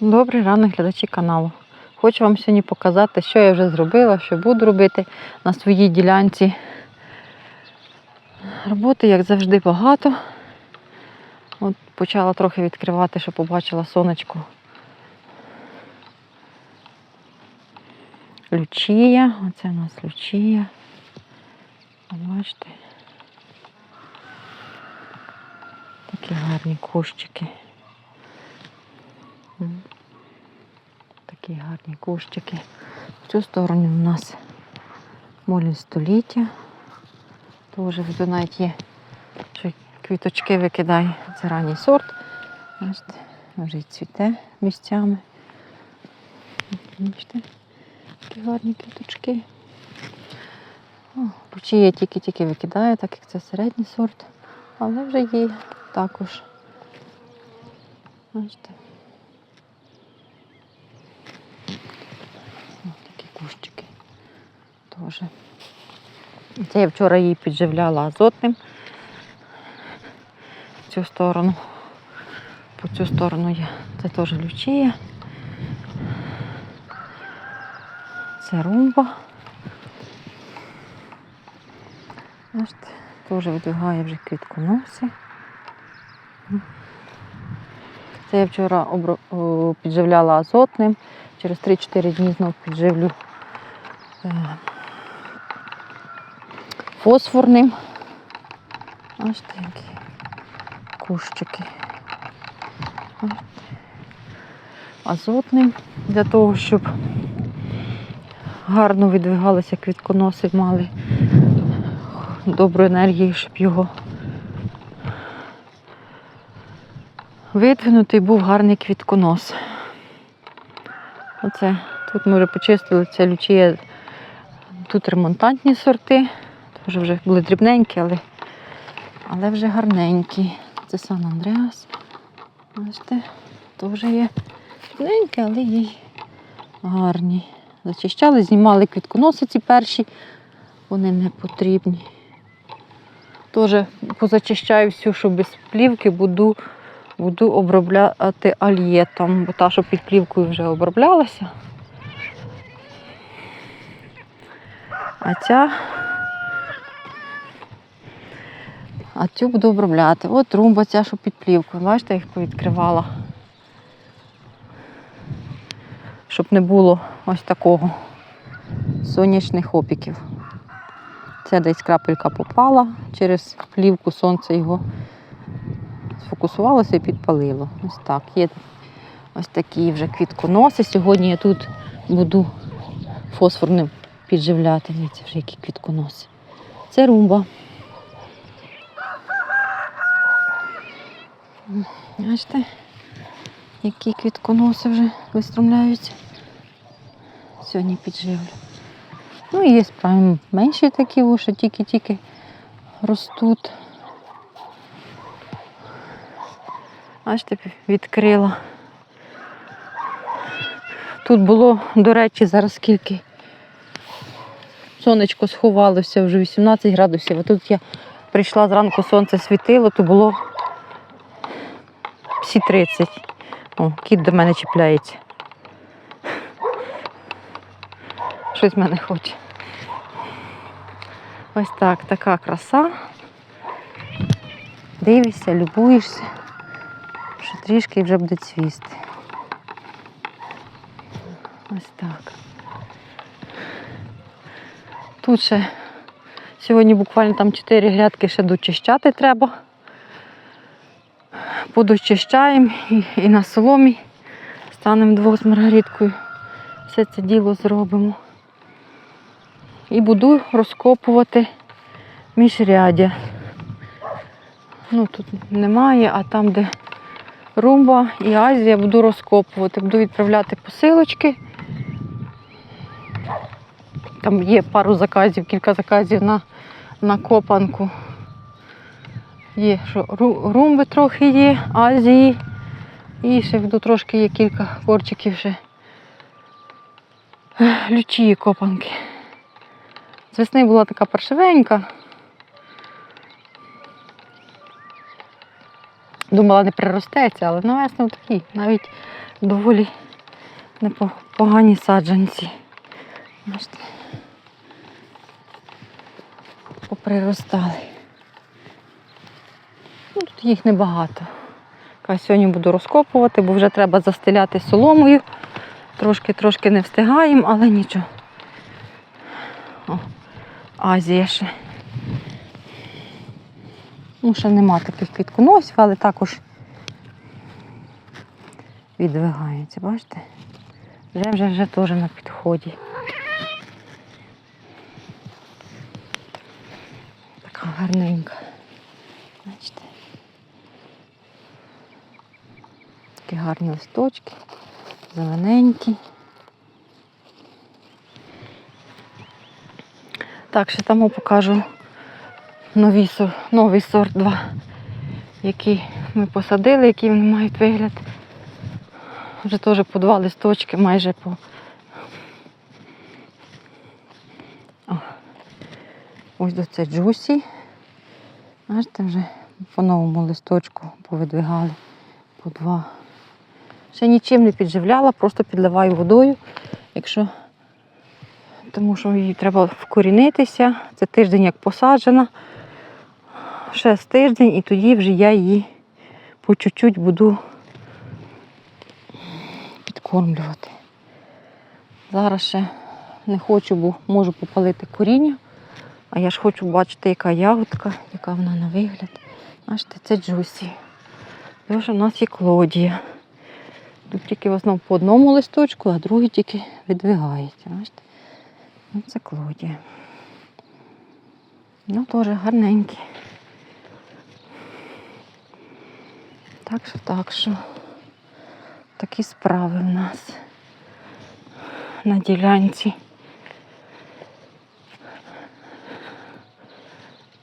Добрий ранок, глядачі каналу. Хочу вам сьогодні показати, що я вже зробила, що буду робити на своїй ділянці. Роботи, як завжди, багато. От почала трохи відкривати, щоб побачила сонечко. Лючія. Оце у нас лючія. Бачите. Такі гарні кущики. Такі гарні кущики. В цю сторону у нас молін століття. Теж вже навіть є, що квіточки викидає. Це ранній сорт. Бачите, вже й цвіте місцями. Бачите, такі гарні квіточки. О, Лучі я тільки-тільки викидаю, так як це середній сорт, але вже є також. Бачите. Ось такі кущики. Теж. Це я вчора її підживляла азотним. В цю сторону. По цю сторону є. Це теж лючія. Це румба. Бачите, теж видвигає вже квітконоси. Це я вчора підживляла азотним. Через 3-4 дні знов підживлю е, фосфорним. Аж такі кущики. Азотним для того, щоб гарно видвигалися квітконоси, мали добру енергію, щоб його видвинутий був гарний квітконос. Оце тут ми вже почистили це лючія. Тут ремонтантні сорти. Теж вже були дрібненькі, але, але вже гарненькі. Це Сан Андреас. Бачите, теж є дрібненькі, але є й гарні. Зачищали, знімали квітконоси ці перші, вони не потрібні. Теж позачищаю всю, що без плівки буду буду обробляти альєтом, бо та, що під плівкою вже оброблялася. А ця. А цю буду обробляти. От трумба ця, що під плівкою. Бачите, я їх повідкривала. Щоб не було ось такого сонячних опіків. Це десь крапелька попала через плівку сонце його сфокусувалося і підпалило. Ось так. Є ось такі вже квітконоси. Сьогодні я тут буду фосфорним підживляти. Дивіться, вже які квітконоси. Це румба. Бачите, які квітконоси вже вистромляються. Сьогодні підживлю. Ну і є справді менші такі вуші, тільки-тільки ростуть. Бачите, відкрила. Тут було, до речі, зараз скільки сонечко сховалося, вже 18 градусів, а тут я прийшла зранку, сонце світило, то було всі 30. О, кіт до мене чіпляється. Щось в мене хоче. Ось так, така краса. Дивишся, любуєшся що трішки вже буде цвісти. Ось так. Тут ще сьогодні буквально там 4 грядки ще дочищати треба. Подочищаємо і, і на соломі станемо двох з маргаріткою. Все це діло зробимо. І буду розкопувати міжрядя. Ну тут немає, а там, де Румба і Азія буду розкопувати, буду відправляти посилочки. Там є пару заказів, кілька заказів на, на копанку. Є, що румби трохи є, Азії. І ще буду трошки є кілька корчиків ще. Лючії копанки. З весни була така паршивенька. Думала, не приростеться, але на весну такі, навіть доволі непогані саджанці. Бачите, поприростали. Ну, тут їх небагато. Яка Сьогодні буду розкопувати, бо вже треба застеляти соломою. Трошки-трошки не встигаємо, але нічого. О, Азія ще. Ну, ще нема таких квітконосів, але також відвигаються, бачите? Вже вже вже теж на підході. Така гарненька. Бачите? Такі гарні листочки, зелененькі. Так, ще тому покажу новий, сор- новий сорт 2, який ми посадили, який вони мають вигляд. Вже теж по два листочки майже по. О. Ось до це джусі. Бачите, вже по новому листочку повидвигали по два. Ще нічим не підживляла, просто підливаю водою, якщо тому що їй треба вкорінитися. Це тиждень як посаджена. Ще з тиждень, і тоді вже я її по чуть-чуть буду підкормлювати. Зараз ще не хочу, бо можу попалити коріння. А я ж хочу бачити, яка ягодка, яка вона на вигляд. Бачите, це джусі. Ось у нас є клодія. Тільки в основному по одному листочку, а другий тільки відвигається. Бачите? Ну, це клодія. Ну, теж гарненький. Так що, так що. Такі справи в нас на ділянці.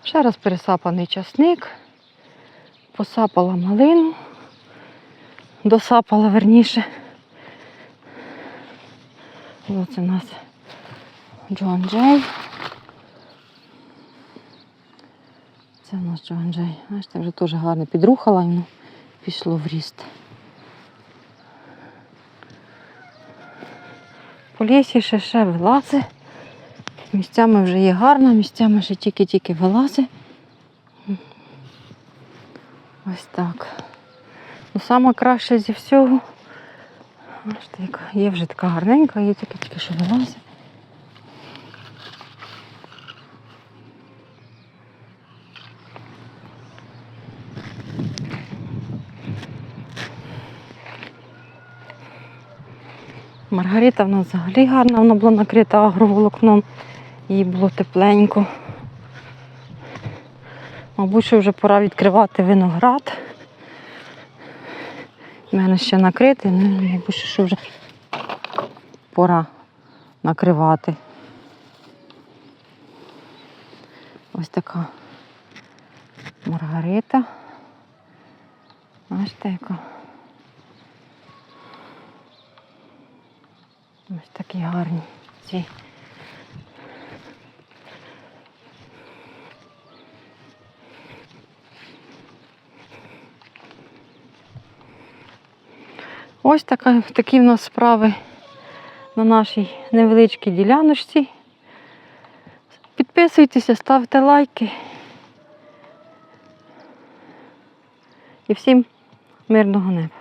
Ще раз пересапаний часник, посапала малину, досапала верніше. Ось у нас Джон Джей. Це у нас Джон Джей. Бачите, вже теж гарно підрухала, воно пішло в ріст. По лісі ще ще вилазить. Місцями вже є гарно, місцями ще тільки-тільки вилазить. Ось так. Саме краще зі всього. Бачите, яка є вже така гарненька, є тільки-тільки що вилазить. Маргарита в нас взагалі гарна, вона була накрита агроволокном, їй було тепленько. Мабуть, що вже пора відкривати виноград. У мене ще накритий, ну, що вже пора накривати. Ось така Маргарита. Бачите, яка. Ось такі гарні ці. Ось така, такі в нас справи на нашій невеличкій діляночці. Підписуйтеся, ставте лайки. І всім мирного неба.